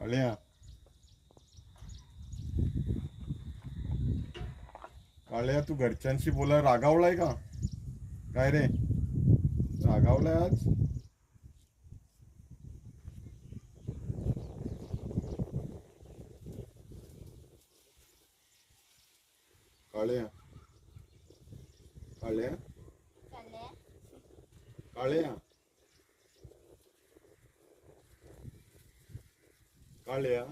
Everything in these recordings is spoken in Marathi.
काळ्या काळ्या तू घरच्यांशी बोला रागावलाय का? काय रे? रागावलाय आज? काळ्या. काळ्या. काळ्या. काळ्या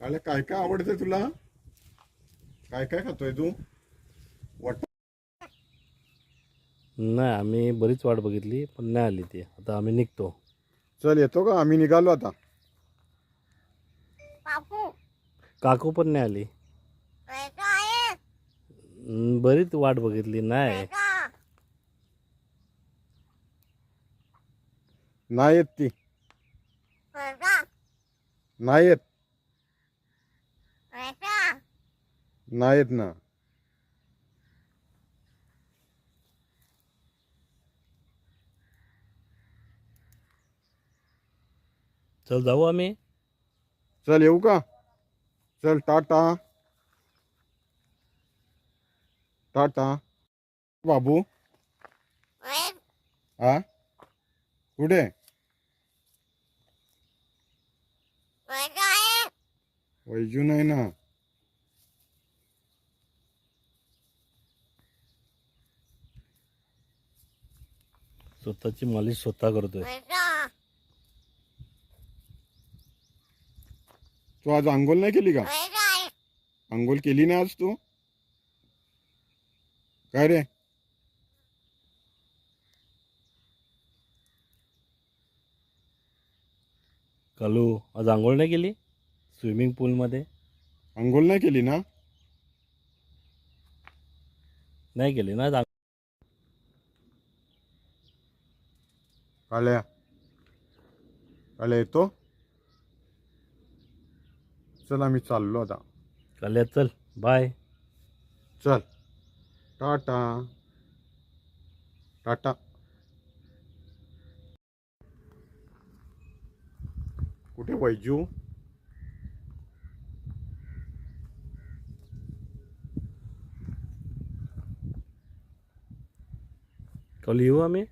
काळ्या काय काय आवडतं तुला? काय काय खातोय तू? वाट नाही आम्ही बरीच वाट बघितली पण नाही आली ती. आता आम्ही निघतो. चल येतो का? आम्ही निघालो आता. काकू. काकू पण नाही आली. पैसा आहे. हम्म, बरीच वाट बघितली नाही. नाही येत ती. नाही येत. नाही येत ना. चल जाऊ आम्ही. चल येऊ का? चल टाटा. टाटा. बाबू. हा कुठे पैसा आहे वैजू नाही ना. स्वतःची मालिश स्वतः करतोय. तू आज आंघोळ नाही केली का? आंघोळ केली नाही आज तू? काय रे? कालू आज आंघोळ नाही केली? स्विमिंग पूलमध्ये? आंघोळ नाही केली ना? नाही केली ना आज आंघोळ? काळ्या येतो? चल आम्ही चाललो आता. काल्या चल बाय. चल. टाटा. टाटा. कुठे वैजू कालू येऊ आम्ही